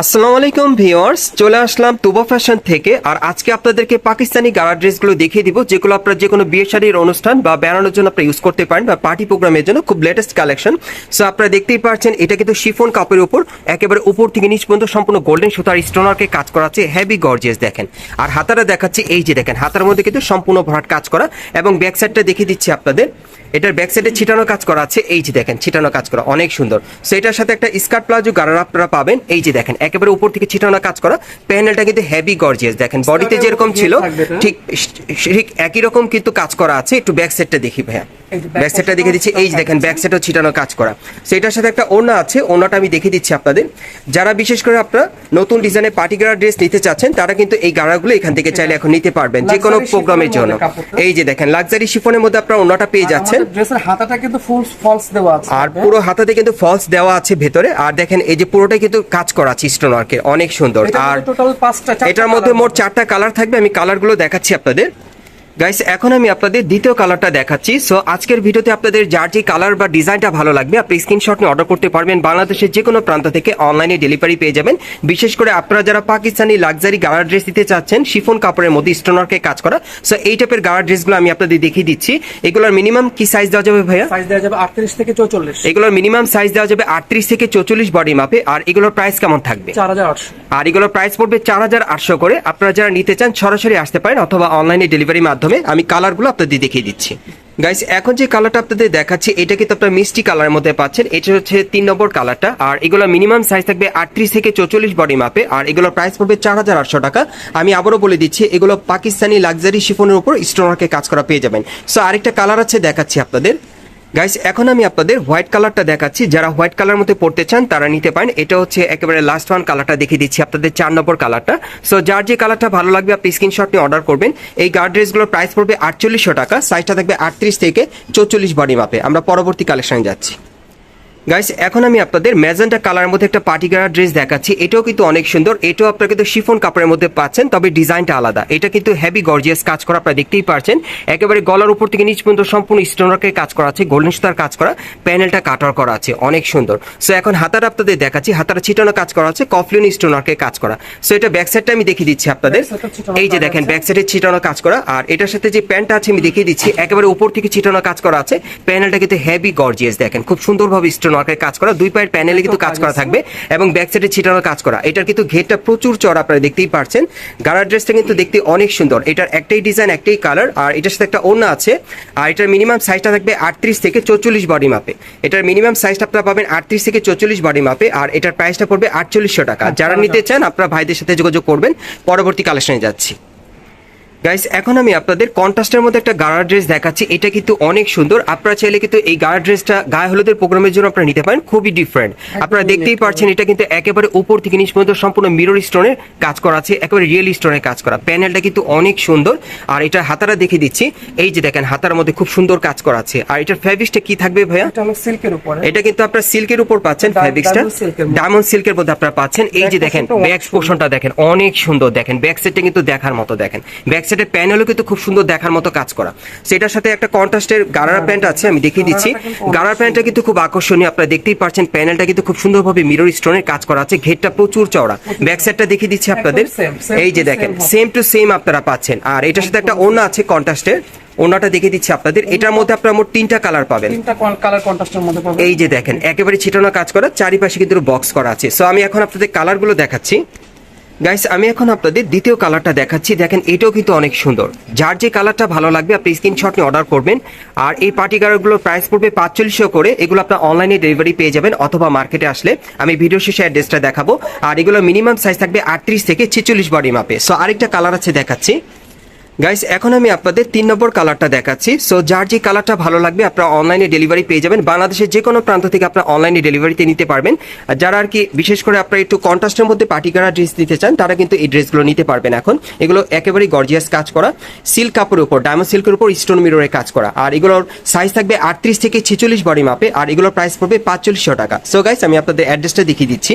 আসসালামু আলাইকুম ভিউয়ার্স, চলে আসলাম তুবা ফ্যাশন থেকে, আর আজকে আপনাদেরকে পাকিস্তানি গাড়া ড্রেসগুলো দেখিয়ে দিব, যেগুলো আপনার যে কোনো বিয়ে শাড়ির অনুষ্ঠান বা বেড়ানোর জন্য আপনারা ইউজ করতে পারেন বা পার্টি প্রোগ্রামের জন্য, খুব লেটেস্ট কালেকশন সো আপনারা দেখতেই পাচ্ছেন, এটা কিন্তু শিফন কাপের উপর, একেবারে উপর থেকে নিচ পর্যন্ত সম্পূর্ণ গোল্ডেন সুতার স্টোনারকে কাজ করা আছে হেভি গর্জিয়াস দেখেন। আর হাতারা দেখাচ্ছে, এই যে দেখেন, হাতার মধ্যে কিন্তু সম্পূর্ণ ভরাট কাজ করা, এবং ব্যাক সাইডটা দেখিয়ে দিচ্ছি আপনাদের, এটার ব্যাক সাইডে ছিটানো কাজ করা আছে, এই যে দেখেন, ছিটানো কাজ করা, অনেক সুন্দর। সো এটার সাথে একটা স্কার্ট প্লাজো গাড়ার আপনারা পাবেন, এই যে দেখেন একেবারে উপর থেকে ছিটানো কাজ করা। প্যানেলটা কিন্তু হেভি গর্জিয়াস দেখেন বডিতে যেরকম ছিল ঠিক ঠিক একই রকম কিন্তু কাজ করা আছে। একটু ব্যাক সাইডটা দেখি ভাইয়া। ব্যাক সাইডটা দেখে দিচ্ছি। এই দেখেন ব্যাক সাইডও ছিটানো কাজ করা। সো এটার সাথে একটা ওড়না আছে। ওড়নাটা আমি দেখে দিচ্ছি আপনাদের। যারা বিশেষ করে আপনারা নতুন ডিজাইনের পার্টি গাড়া ড্রেস নিতে চাচ্ছেন তারা কিন্তু এই গাড়াগুলো এখান থেকে চাইলে এখন নিতে পারবেন যে কোনো প্রোগ্রামের জন্য। এই যে দেখেন লাক্সারি শিফনের মধ্যে আপনারা ওড়নাটা পেয়ে যাচ্ছেন। ড্রেসের হাতাটা কিন্তু ফুল ফলস দেওয়া আছে আর পুরো হাতাতে কিন্তু ফলস দেওয়া আছে ভেতরে। আর দেখেন এই যে পুরোটাই কিন্তু কাজ করা আছে স্টোন ওয়ার্কের অনেক সুন্দর। আর এটার মধ্যে মোট চারটা কালার থাকবে আমি কালারগুলো দেখাচ্ছি আপনাদের। গাইস এখন আমি আপনাদের দ্বিতীয় কালারটা দেখাচ্ছি। সো আজকের ভিডিওতে আপনাদের যার যে কালার বা ডিজাইনটা ভালো লাগবে আপনি স্ক্রিনশট নিয়ে অর্ডার করতে পারবেন। বাংলাদেশের যে কোনো প্রান্ত থেকে অনলাইনে ডেলিভারি পেয়ে যাবেন। বিশেষ করে আপনারা যারা পাকিস্তানি লাক্সারি গাড়া ড্রেস দিতে চাচ্ছেন শিফন কাপড়ের মধ্যে স্টোনারকে কাজ করা। সো এই টাইপের গাড়া ড্রেসগুলো আমি আপনাদের দেখিয়ে দিচ্ছি। এগুলোর মিনিমাম কি সাইজ দেওয়া যাবে ভাইয়া? সাইজ দেওয়া যাবে আটত্রিশ থেকে চৌচল্লিশ। এগুলোর মিনিমাম সাইজ দেওয়া যাবে আটত্রিশ থেকে চৌচল্লিশ বডি মাপে আর এগুলোর প্রাইস কেমন থাকবে? চার হাজার আটশো। আর এগুলোর প্রাইস পড়বে চার হাজার আটশো করে। আপনারা যারা নিতে চান সরাসরি আসতে পারেন অথবা অনলাইনে ডেলিভারির মাধ্যমে আমি কালারগুলো আপনাদের দেখিয়ে দিচ্ছি। গাইস এখন যে কালারটা আপনাদের দেখাচ্ছি, এটা কিন্তু আপনার মিষ্টি কালারের মধ্যে পাচ্ছেন। এটা হচ্ছে তিন নম্বর কালারটা আর এগুলো মিনিমাম সাইজ থাকবে আটত্রিশ থেকে চৌচল্লিশ বডি মাপে আর এগুলো প্রাইস পড়বে চার হাজার আটশো টাকা। আমি আবারও বলে দিচ্ছি, এগুলো পাকিস্তানি লাক্সারি শিফনের উপর স্টোনারকে কাজ করা পেয়ে যাবেন। সো আরেকটা কালার আছে দেখাচ্ছি আপনাদের। গাইস এখন আমি আপনাদের হোয়াইট কালারটা দেখাচ্ছি। যারা হোয়াইট কালার মধ্যে পড়তে চান, তারা নিতে পারেন। এটা হচ্ছে একেবারে লাস্ট ওয়ান কালারটা দেখিয়ে দিচ্ছি আপনাদের চার নম্বর কালারটা সো যার যে কালারটা ভালো লাগবে, আপনি স্ক্রিনশট নিয়ে অর্ডার করবেন। এই গার্ড ড্রেসগুলোর প্রাইস পড়বে আটচল্লিশশো টাকা। সাইজটা থাকবে আটত্রিশ থেকে চৌচল্লিশ বডি মাপে আমরা পরবর্তী কালেকশনে যাচ্ছি। গাইস এখন আমি আপনাদের ম্যাজেন্টা কালার মধ্যে একটা পার্টি গাড়া ড্রেস দেখাচ্ছি। এটাও কিন্তু অনেক সুন্দর। এটাও আপনারা কিন্তু শিফন কাপড়ের মধ্যে পাচ্ছেন তবে ডিজাইনটা আলাদা। এটা কিন্তু হেভি গর্জিয়াস কাজ করা আপনারা দেখতেই পারছেন। একেবারে গলার উপর থেকে নিচ পর্যন্ত সম্পূর্ণ স্টোনারকে কাজ করা আছে গোল্ডেন সুতার কাজ করা প্যানেলটা কাটার করা আছে অনেক সুন্দর। সো এখন হাতার আপনাদের দেখাচ্ছি হাতার ছিটানো কাজ করা আছে কফলিন স্টোনারকে কাজ করা। সো এটা ব্যাক সাইডটা আমি দেখিয়ে দিচ্ছি আপনাদের। এই যে দেখেন। ব্যাক সাইডে ছিটানো কাজ করা আর এটার সাথে যে প্যান্টটা আছে আমি দেখিয়ে দিচ্ছি একেবারে উপর থেকে ছিটানো কাজ করা আছে প্যানেলটা কিন্তু হেভি গর্জিয়াস দেখেন খুব সুন্দরভাবে স্টোন ওয়ার্কের কাজ করা দুই পায়ের প্যানেলে কিন্তু কাজ করা থাকবে এবং ব্যাক সাইডে ছিটানোর কাজ করা। এটার কিন্তু ঘেরটা প্রচুর চড়া আপনারা দেখতেই পারছেন। গাড়ার ড্রেসটা কিন্তু দেখতে অনেক সুন্দর। এটার একটাই ডিজাইন একটাই কালার আর এটার সাথে একটা ওড়না আছে। আর এটার মিনিমাম সাইজটা থাকবে আটত্রিশ থেকে চৌচল্লিশ বডি মাপে এটার মিনিমাম সাইজটা আপনারা পাবেন আটত্রিশ থেকে চৌচল্লিশ বডি মাপে আর এটার প্রাইসটা পড়বে আটচল্লিশশো টাকা। যারা নিতে চান আপনারা ভাইদের সাথে যোগাযোগ করবেন। পরবর্তী কালেকশনে যাচ্ছি। গাইস এখন আমি আপনাদের কন্ট্রাস্টের মধ্যে একটা গাড়া ড্রেস দেখাচ্ছি। এটা কিন্তু অনেক সুন্দর। আপনারা চাইলে কিন্তু এই গাড়া ড্রেসটা গায়ে হলুদের প্রোগ্রামের জন্য আপনারা নিতে পারেন। খুবই ডিফারেন্ট আপনারা দেখতেই পারছেন এটা কিন্তু একেবারে উপর থেকে নিচ পর্যন্ত সম্পূর্ণ মিরর স্টোনের কাজ করা আছে। একেবারে রিয়েল স্টোনের কাজ করা। প্যানেলটা কিন্তু অনেক সুন্দর। আর এটা হাতারা দেখে দিচ্ছি। এই যে দেখেন হাতার মধ্যে খুব সুন্দর কাজ করা আছে। আর এটার ফ্যাব্রিক্সটা কি থাকবে ভাইয়া? এটা হলো সিল্কের উপরে। এটা কিন্তু আপনার সিল্কের উপর পাচ্ছেন ফ্যাব্রিক্সটা। ডায়মন্ড সিল্কের মধ্যে। আপনারা পাচ্ছেন। এই যে দেখেন ব্যাক পোর্শনটা দেখেন অনেক সুন্দর। দেখেন ব্যাক সাইডটা কিন্তু দেখার মতো দেখেন। ব্যাক সাইডের প্যানেলও কিন্তু খুব সুন্দর দেখার মতো কাজ করা। সেটার সাথে একটা কন্ট্রাস্টের গারারা প্যান্ট আছে আমি দেখিয়ে দিচ্ছি। গারার প্যান্টটা কিন্তু খুব আকর্ষণীয় আপনারা দেখতেই পাচ্ছেন প্যানেলটা কিন্তু খুব সুন্দরভাবে মিরর স্টোনের কাজ করা আছে ঘেরটা প্রচুর চওড়া। ব্যাক সাইডটা দেখিয়ে দিচ্ছি আপনাদের। এই যে দেখেন সেম টু সেম আপনারা পাচ্ছেন। আর এটার সাথে একটা ওড়না আছে কন্ট্রাস্টের ওড়নাটা দেখিয়ে দিচ্ছি আপনাদের। এটার মধ্যে আপনারা মোট তিনটা কালার পাবেন। তিনটা কালার কন্ট্রাস্টের মধ্যে পাবেন। এই যে দেখেন একেবারে ছিটানো কাজ করা চারিপাশে কিন্তু বক্স করা আছে। সো আমি এখন আপনাদের কালারগুলো দেখাচ্ছি। গাইস আমি এখন আপনাদের দ্বিতীয় কালারটা দেখাচ্ছি। দেখেন, এটাও কিন্তু অনেক সুন্দর। যার যে কালারটা ভালো লাগবে, আপনি স্ক্রিনশট নিয়ে অর্ডার করবেন। আর এই পার্টি কালারগুলোর প্রাইস পড়বে পাঁচচল্লিশশো করে। এগুলো আপনার অনলাইনে ডেলিভারি পেয়ে যাবেন অথবা মার্কেটে আসলে। আমি ভিডিও শেষে অ্যাড্রেসটা দেখাবো। আর এগুলো মিনিমাম সাইজ থাকবে আটত্রিশ থেকে ছেচল্লিশ বডি মাপে সো আরেকটা কালার আছে দেখাচ্ছি। গাইস এখন আমি আপনাদের তিন নম্বর কালারটা দেখাচ্ছি। সো যার যে কালারটা ভালো লাগবে, আপনারা অনলাইনে ডেলিভারি পেয়ে যাবেন। বাংলাদেশের যে কোনো প্রান্ত থেকে আপনারা অনলাইনে ডেলিভারিতে নিতে পারবেন। আর যারা আর কি, বিশেষ করে আপনারা একটু কন্ট্রাস্টের মধ্যে পার্টি করা ড্রেস নিতে চান, তারা কিন্তু এই ড্রেসগুলো নিতে পারবেন এখন। এগুলো একেবারেই গর্জিয়াস কাজ করা। সিল্ক কাপড়ের উপর ডায়মন্ড সিল্কের উপর স্টোন মিররে কাজ করা। আর এগুলোর সাইজ থাকবে আটত্রিশ থেকে ছেচল্লিশ বডি মাপে আর এগুলোর প্রাইস পড়বে পাঁচচল্লিশশো টাকা। সো গাইস আমি আপনাদের অ্যাড্রেসটা দেখিয়ে দিচ্ছি।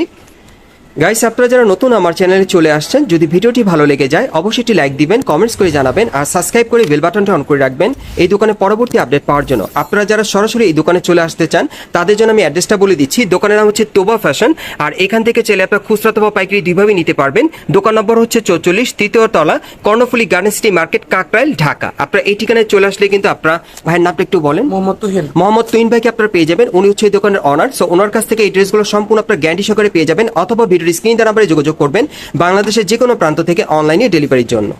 গাইস আপনারা যারা নতুন আমার চ্যানেলে চলে আসছেন যদি ভিডিওটি ভালো লেগে যায় অবশ্যই একটি লাইক দিবেন কমেন্টস করে জানাবেন আর সাবস্ক্রাইব করে বেল বাটনটা অন করে রাখবেন। এই দোকানে পরবর্তী আপডেট পাওয়ার জন্য। আপনারা যারা সরাসরি এই দোকানে চলে আসতে চান তাদের জন্য আমি অ্যাড্রেসটা বলে দিচ্ছি। দোকানের নাম হচ্ছে তোবা ফ্যাশন আর এখান থেকে চলে আপনার খুচরা অথবা পাইকারি দুইভাবে নিতে পারবেন। দোকান নম্বর হচ্ছে চৌচল্লিশ তৃতীয় তলা Karnaphuli garden city market Kakrail Dhaka. আপনারা এই ঠিকানায় চলে আসলে কিন্তু আপনারা ভাইয়ের নামটা একটু বলেন। মোহাম্মদ তুহিন। মোহাম্মদ তুইন ভাইকে আপনারা পেয়ে যাবেন। উনি হচ্ছে এই দোকানের অনার সো ওনার কাছ থেকে এই ড্রেসগুলো সম্পূর্ণ আপনার গ্যারান্টি সহকারে পেয়ে যাবেন অথবা ভিডিওর স্ক্রিন দ্বারা নাম্বারে যোগাযোগ করবেন বাংলাদেশের যে কোনো প্রান্ত থেকে অনলাইনে ডেলিভারির জন্য।